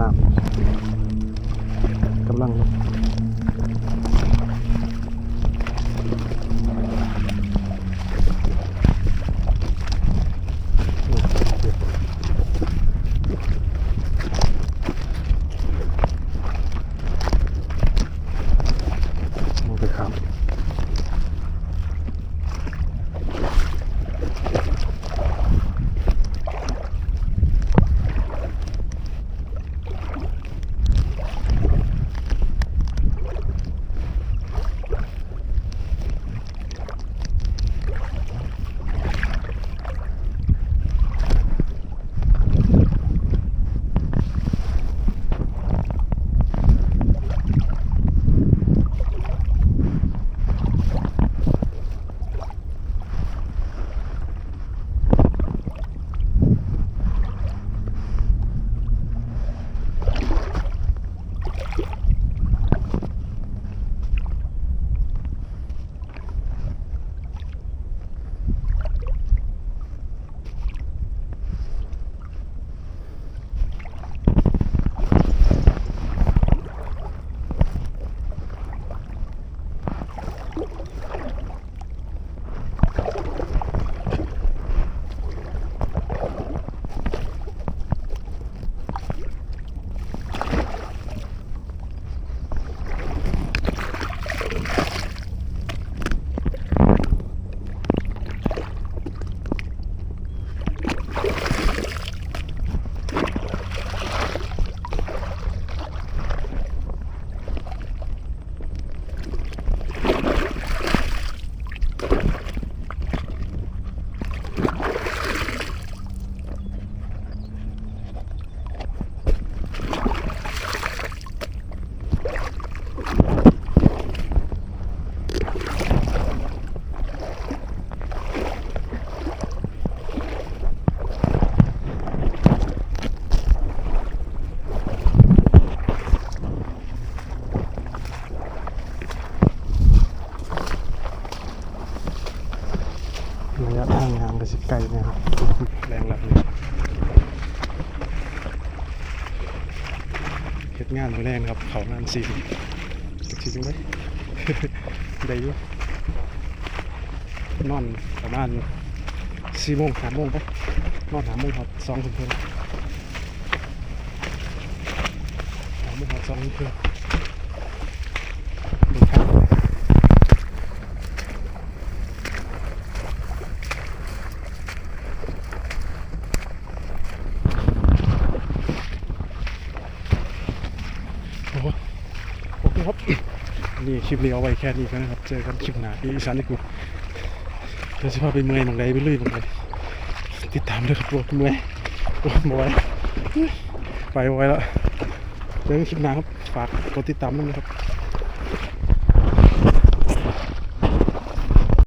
น้ำกำลัง ยะทางยางก็สิไกลนะครับแรงหลับเลยเฮ็ดงานมาแรงครับ เขางานซีนจักสิจังได้ได้อยู่นอนประมาณสี่โมงสามโมงปะนอนหามโมงครับสองทุ่มครึ่งหาโมงครับสองทุ่มครึ่งดูครับ โอ้โห ครับนี่คลิปนี้เอาไว้แค่นี้ก็นะครับ เจอกันคลิปหน้าอีสานนี่กูเดี๋ยวจะพาไปเมื่อยหมองใดไปลุยหมองใดติดตามด้วยครับโปรเมื่อยโอ้บอยไปบอยแล้วเจอกันคลิปหน้าครับ ฝากกดติดตามด้วยนะครับ